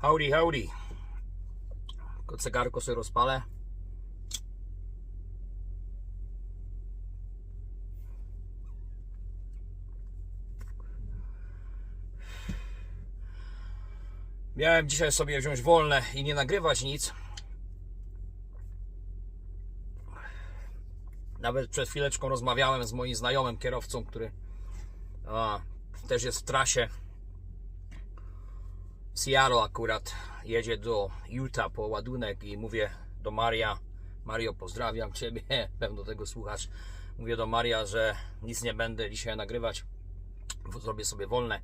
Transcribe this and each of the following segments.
Howdy, howdy. Tylko Cegarko sobie rozpalę. Miałem dzisiaj sobie wziąć wolne i nie nagrywać nic. Nawet przed chwileczką rozmawiałem z moim znajomym kierowcą, który a, też jest w trasie. Seattle akurat jedzie do Utah po ładunek i mówię do Maria, Mario pozdrawiam Ciebie, pewno tego słuchasz. Mówię do Maria, że nic nie będę dzisiaj nagrywać, zrobię sobie wolne.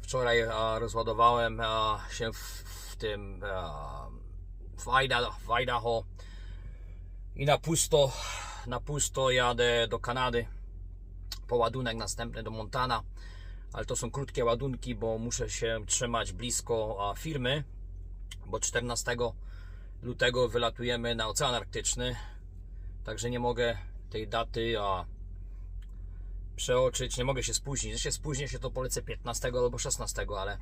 Wczoraj rozładowałem się w, tym w Idaho i na pusto, na pusto jadę do Kanady po ładunek następny do Montana ale to są krótkie ładunki, bo muszę się trzymać blisko firmy, bo 14 lutego wylatujemy na Ocean Arktyczny, także nie mogę tej daty a, przeoczyć, nie mogę się spóźnić. Jeśli spóźnię się, to polecę 15 albo 16, ale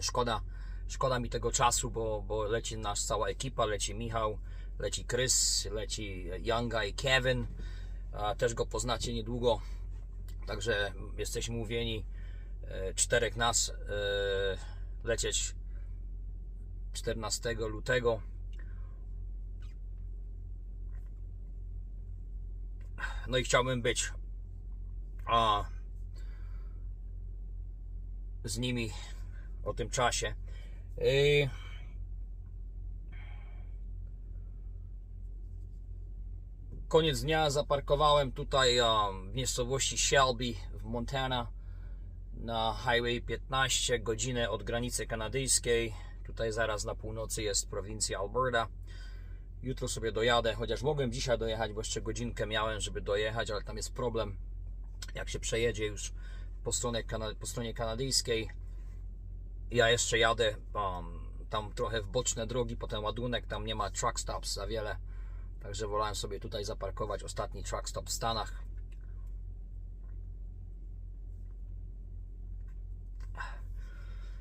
szkoda, szkoda mi tego czasu, bo, bo leci nasz cała ekipa, leci Michał, leci Chris, leci Younga i Kevin, też go poznacie niedługo. Także jesteśmy mówieni e, czterech nas e, lecieć 14 lutego. No i chciałbym być a, z nimi o tym czasie. Y, koniec dnia zaparkowałem tutaj w miejscowości Shelby w Montana na Highway 15, godzinę od granicy kanadyjskiej. Tutaj zaraz na północy jest prowincja Alberta. Jutro sobie dojadę, chociaż mogłem dzisiaj dojechać, bo jeszcze godzinkę miałem, żeby dojechać, ale tam jest problem, jak się przejedzie już po stronie, po stronie kanadyjskiej. Ja jeszcze jadę um, tam trochę w boczne drogi, potem ładunek, tam nie ma truck stops za wiele. Także wolałem sobie tutaj zaparkować ostatni truck stop w Stanach.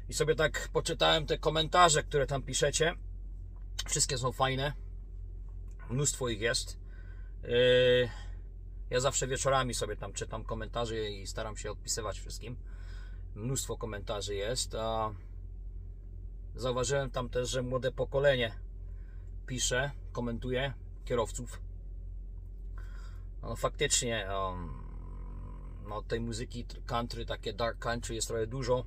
I sobie tak poczytałem te komentarze, które tam piszecie. Wszystkie są fajne. Mnóstwo ich jest. Yy, Ja zawsze wieczorami sobie tam czytam komentarze i staram się odpisywać wszystkim. Mnóstwo komentarzy jest. A zauważyłem tam też, że młode pokolenie pisze, komentuje kierowców. No faktycznie um, no, tej muzyki country, takie dark country jest trochę dużo.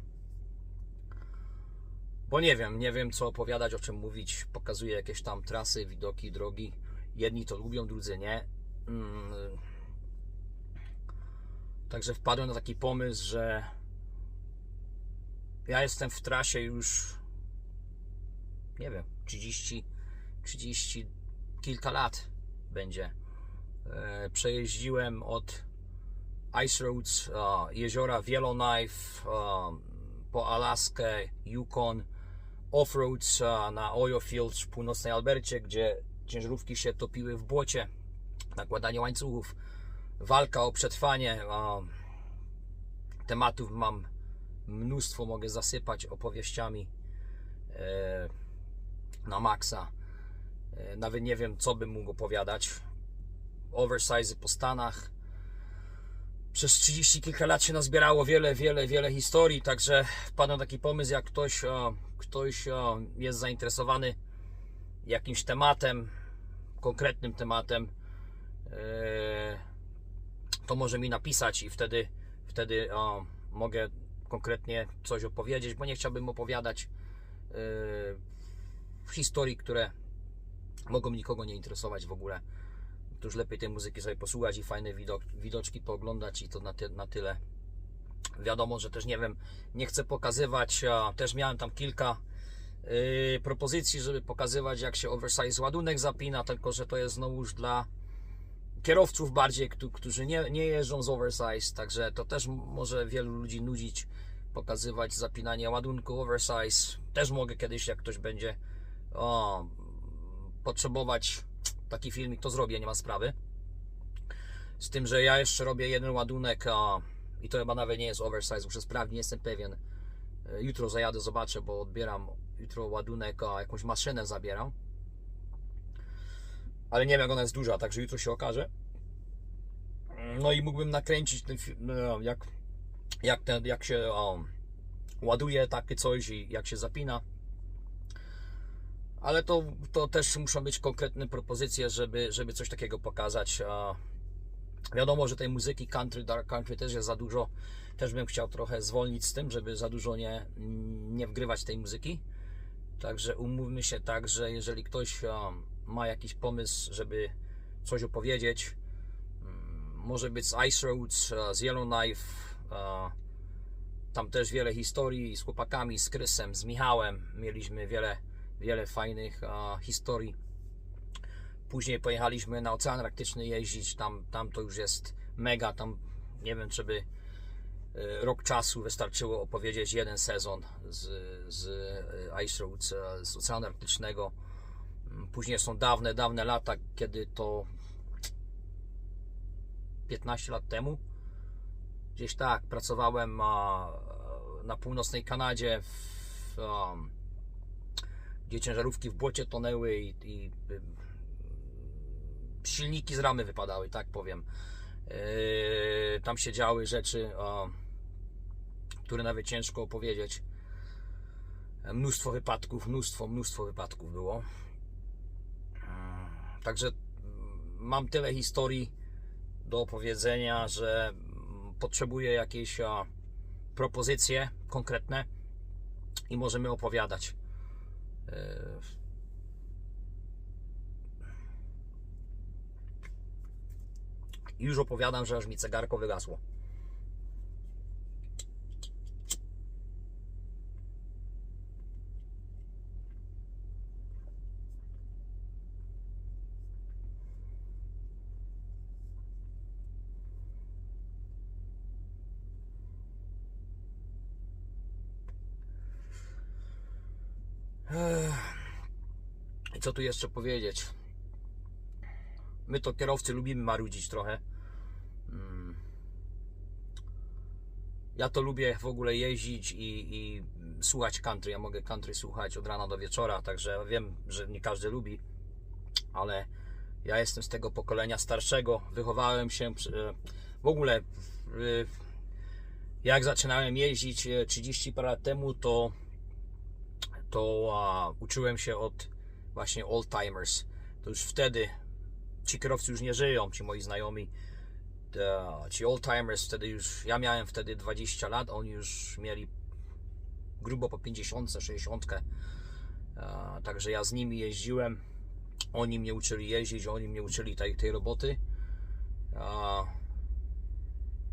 Bo nie wiem, nie wiem co opowiadać, o czym mówić. Pokazuje jakieś tam trasy, widoki, drogi. Jedni to lubią, drudzy nie. Mm. Także wpadłem na taki pomysł, że ja jestem w trasie już nie wiem, 30, 30 kilka lat będzie. E, Przejeździłem od Ice Roads, jeziora Yellowknife, po Alaskę, Yukon, Offroads na Oil Fields w północnej Albercie, gdzie ciężarówki się topiły w błocie, nakładanie łańcuchów, walka o przetrwanie. Tematów mam mnóstwo, mogę zasypać opowieściami e, na maksa. E, Nawet nie wiem, co bym mógł opowiadać. Oversize po Stanach. Przez 30 kilka lat się nazbierało wiele, wiele, wiele historii, także wpadł taki pomysł, jak ktoś, e, ktoś e, jest zainteresowany jakimś tematem, konkretnym tematem, to może mi napisać i wtedy, wtedy mogę konkretnie coś opowiedzieć, bo nie chciałbym opowiadać historii, które mogą nikogo nie interesować w ogóle. To już lepiej tej muzyki sobie posłuchać i fajne widok, widoczki pooglądać i to na, ty, na tyle. Wiadomo, że też nie wiem, nie chcę pokazywać, a też miałem tam kilka yy, propozycji, żeby pokazywać jak się oversize ładunek zapina, tylko że to jest znowu już dla kierowców bardziej, któ- którzy nie, nie jeżdżą z oversize, także to też może wielu ludzi nudzić pokazywać zapinanie ładunku oversize. Też mogę kiedyś, jak ktoś będzie o, potrzebować taki filmik, to zrobię, nie ma sprawy. Z tym, że ja jeszcze robię jeden ładunek a, i to chyba nawet nie jest oversize, muszę sprawdzić, nie jestem pewien. E, Jutro zajadę, zobaczę, bo odbieram jutro ładunek, a jakąś maszynę zabieram. Ale nie wiem jak ona jest duża, także jutro się okaże. No i mógłbym nakręcić ten film, no, jak, jak, ten, jak się o, ładuje takie coś i jak się zapina. Ale to, to też muszą być konkretne propozycje, żeby, żeby coś takiego pokazać. Wiadomo, że tej muzyki country, dark country też jest za dużo. Też bym chciał trochę zwolnić z tym, żeby za dużo nie, nie wgrywać tej muzyki. Także umówmy się tak, że jeżeli ktoś ma jakiś pomysł, żeby coś opowiedzieć, mm, może być z Ice Roads, z Yellowknife, tam też wiele historii z chłopakami, z Krysem, z Michałem. Mieliśmy wiele, wiele fajnych a, historii. Później pojechaliśmy na Ocean Arktyczny jeździć, tam, tam to już jest mega, tam nie wiem, czy by e, rok czasu wystarczyło opowiedzieć jeden sezon z, z e, Ice Roads, e, z Oceanu Arktycznego. Mm, Później są dawne, dawne lata, kiedy to 15 lat temu. Gdzieś tak, pracowałem na północnej Kanadzie, w, a, gdzie ciężarówki w błocie tonęły i, i y, silniki z ramy wypadały, tak powiem. Yy, tam się działy rzeczy, a, które nawet ciężko opowiedzieć. Mnóstwo wypadków, mnóstwo, mnóstwo wypadków było. Yy, Także mam tyle historii do opowiedzenia, że potrzebuję jakieś propozycje konkretne i możemy opowiadać. Już opowiadam, że aż mi cegarko wygasło. I co tu jeszcze powiedzieć? My to kierowcy lubimy marudzić trochę. Mm. Ja to lubię w ogóle jeździć i, i słuchać country. Ja mogę country słuchać od rana do wieczora, także wiem, że nie każdy lubi, ale ja jestem z tego pokolenia starszego. Wychowałem się przy- w ogóle. y, Jak zaczynałem jeździć e, 30 parę lat temu, to, to uczyłem się od właśnie old-timers. To już wtedy ci kierowcy już nie żyją, ci moi znajomi, te, ci old-timers wtedy już, ja miałem wtedy 20 lat, oni już mieli grubo po 50, 60. E, Także ja z nimi jeździłem, oni mnie uczyli jeździć, oni mnie uczyli tej, tej roboty.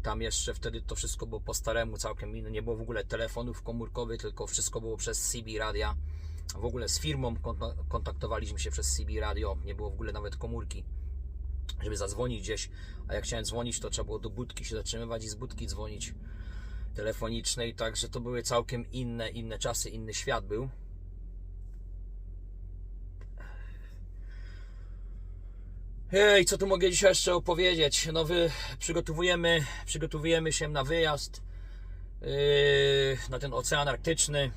Tam jeszcze wtedy to wszystko było po staremu, całkiem inne. Nie było w ogóle telefonów komórkowych, tylko wszystko było przez CB radia. W ogóle z firmą konta- kontaktowaliśmy się przez CB radio, nie było w ogóle nawet komórki, żeby zadzwonić gdzieś. A jak chciałem dzwonić, to trzeba było do budki się zatrzymywać i z budki dzwonić telefonicznej. Także to były całkiem inne, inne czasy, inny świat był. Hej, co tu mogę dzisiaj jeszcze opowiedzieć? No wy przygotowujemy, przygotowujemy się na wyjazd yy, na ten Ocean Arktyczny.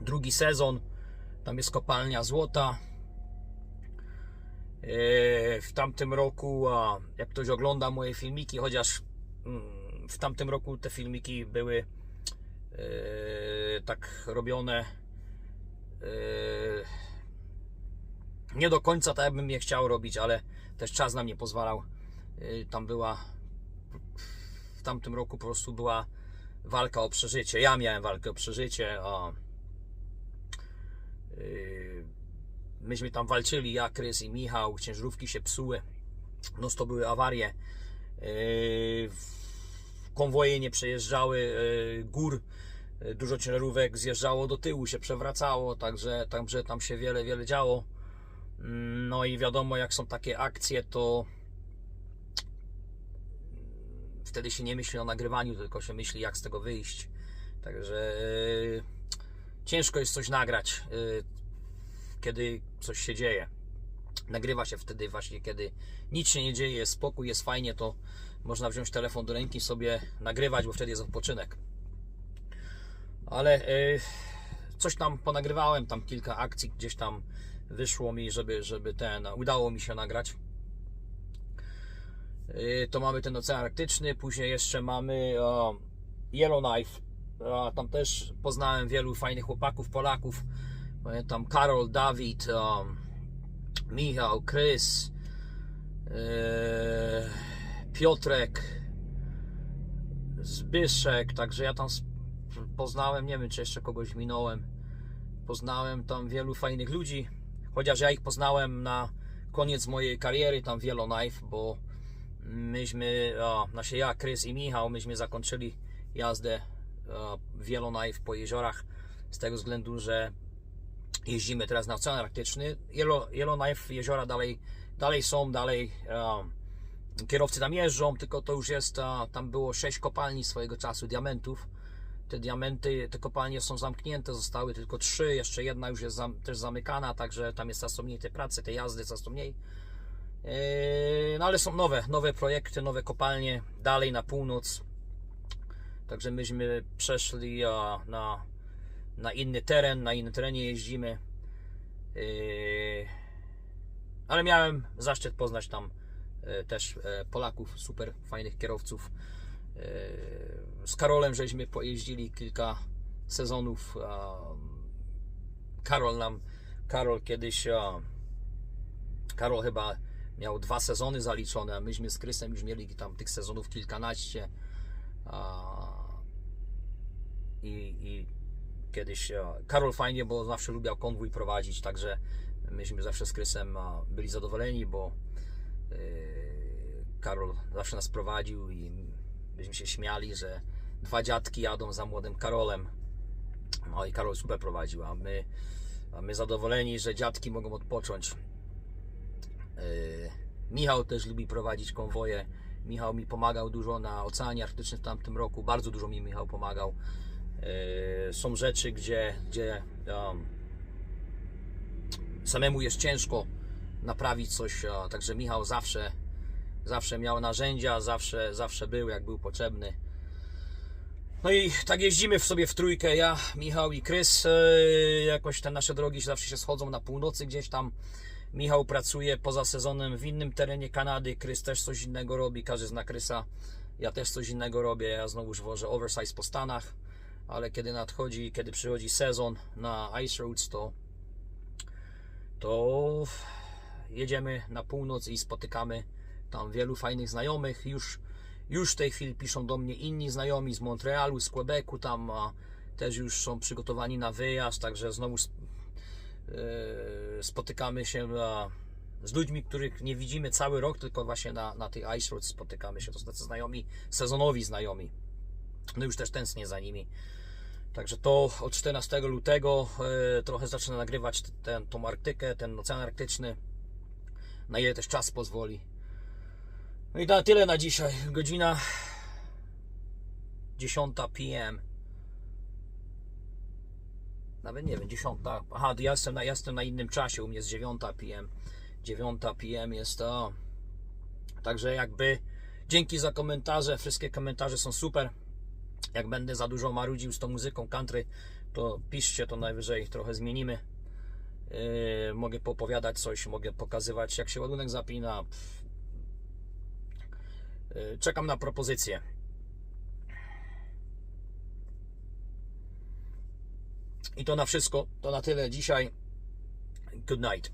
Drugi sezon. Tam jest kopalnia złota. Yy, w tamtym roku, a jak ktoś ogląda moje filmiki, chociaż mm, w tamtym roku te filmiki były yy, tak robione yy, nie do końca tak, jakbym je chciał robić, ale też czas nam nie pozwalał. Yy, Tam była w tamtym roku po prostu była walka o przeżycie. Ja miałem walkę o przeżycie, a yy, myśmy tam walczyli, ja, Krys i Michał, ciężarówki się psuły, no to były awarie. Yy, konwoje nie przejeżdżały gór, dużo ciężarówek zjeżdżało do tyłu, się przewracało, także, także tam się wiele, wiele działo. No i wiadomo, jak są takie akcje, to wtedy się nie myśli o nagrywaniu, tylko się myśli, jak z tego wyjść. Także yy, ciężko jest coś nagrać, yy, kiedy coś się dzieje. Nagrywa się wtedy właśnie, kiedy nic się nie dzieje, jest spokój, jest fajnie, to można wziąć telefon do ręki sobie nagrywać, bo wtedy jest odpoczynek. Ale yy, coś tam ponagrywałem, tam kilka akcji gdzieś tam wyszło mi, żeby, żeby ten, udało mi się nagrać. Yy, To mamy ten Ocean Arktyczny, później jeszcze mamy Yellowknife. Tam też poznałem wielu fajnych chłopaków, Polaków. Pamiętam Karol, Dawid, Michał, Krys, yy, Piotrek, Zbyszek, także ja tam poznałem, nie wiem czy jeszcze kogoś minąłem. Poznałem tam wielu fajnych ludzi, chociaż ja ich poznałem na koniec mojej kariery tam w Yellowknife, bo myśmy, o, znaczy ja, Krys i Michał, myśmy zakończyli jazdę o, w Yellowknife po jeziorach z tego względu, że jeździmy teraz na Ocean Arktyczny. Yellow, Yellowknife jeziora dalej, dalej są, dalej kierowcy tam jeżdżą, tylko to już jest, a, tam było sześć kopalni swojego czasu diamentów. Te diamenty, te kopalnie są zamknięte, zostały tylko trzy, jeszcze jedna już jest zam, też zamykana, także tam jest coraz mniej tej pracy, tej jazdy coraz mniej. Yy, No ale są nowe, nowe projekty, nowe kopalnie dalej na północ. Także myśmy przeszli a, na, na inny teren, na innym terenie jeździmy. Yy, Ale miałem zaszczyt poznać tam e, też e, Polaków, super fajnych kierowców. E, Z Karolem żeśmy pojeździli kilka sezonów. Karol nam, Karol kiedyś, Karol chyba miał dwa sezony zaliczone, a myśmy z Krysem już mieli tam tych sezonów kilkanaście. I, i kiedyś Karol fajnie, bo zawsze lubiał konwój prowadzić, także myśmy zawsze z Krysem byli zadowoleni, bo e, Karol zawsze nas prowadził i byśmy się śmiali, że dwa dziadki jadą za młodym Karolem. No i Karol super prowadził, a my, a my zadowoleni, że dziadki mogą odpocząć. E, Michał też lubi prowadzić konwoje. Michał mi pomagał dużo na Oceanie Arktycznym w tamtym roku. Bardzo dużo mi Michał pomagał. Yy, Są rzeczy, gdzie, gdzie um, samemu jest ciężko naprawić coś. a, Także Michał zawsze, zawsze miał narzędzia, zawsze, zawsze był jak był potrzebny. No i tak jeździmy w sobie w trójkę, ja, Michał i Krys. Yy, Jakoś te nasze drogi zawsze się schodzą na północy gdzieś tam. Michał pracuje poza sezonem w innym terenie Kanady, Krys też coś innego robi, każdy zna Krysa. Ja też coś innego robię, ja znowuż wożę oversize po Stanach, ale kiedy nadchodzi, kiedy przychodzi sezon na Ice Roads, to, to jedziemy na północ i spotykamy tam wielu fajnych znajomych. Już, już w tej chwili piszą do mnie inni znajomi z Montrealu, z Quebecu, tam też już są przygotowani na wyjazd, także znowu e, spotykamy się z ludźmi, których nie widzimy cały rok, tylko właśnie na, na tych Ice Roads spotykamy się. To są znajomi, sezonowi znajomi. No już też tęsknię za nimi. Także to od 14 lutego e, trochę zacznę nagrywać ten, tą Arktykę, ten Ocean Arktyczny. Na ile też czas pozwoli. No i na tyle na dzisiaj. Godzina 10 PM. Nawet nie wiem, 10. Aha, ja jestem na, ja jestem na innym czasie, u mnie jest 9 PM. 9 PM jest to. Także jakby dzięki za komentarze, wszystkie komentarze są super. Jak będę za dużo marudził z tą muzyką country, to piszcie, to najwyżej trochę zmienimy. Yy, mogę popowiadać coś, mogę pokazywać jak się ładunek zapina. Pff. Yy, czekam na propozycje. I to na wszystko, to na tyle dzisiaj. Good night.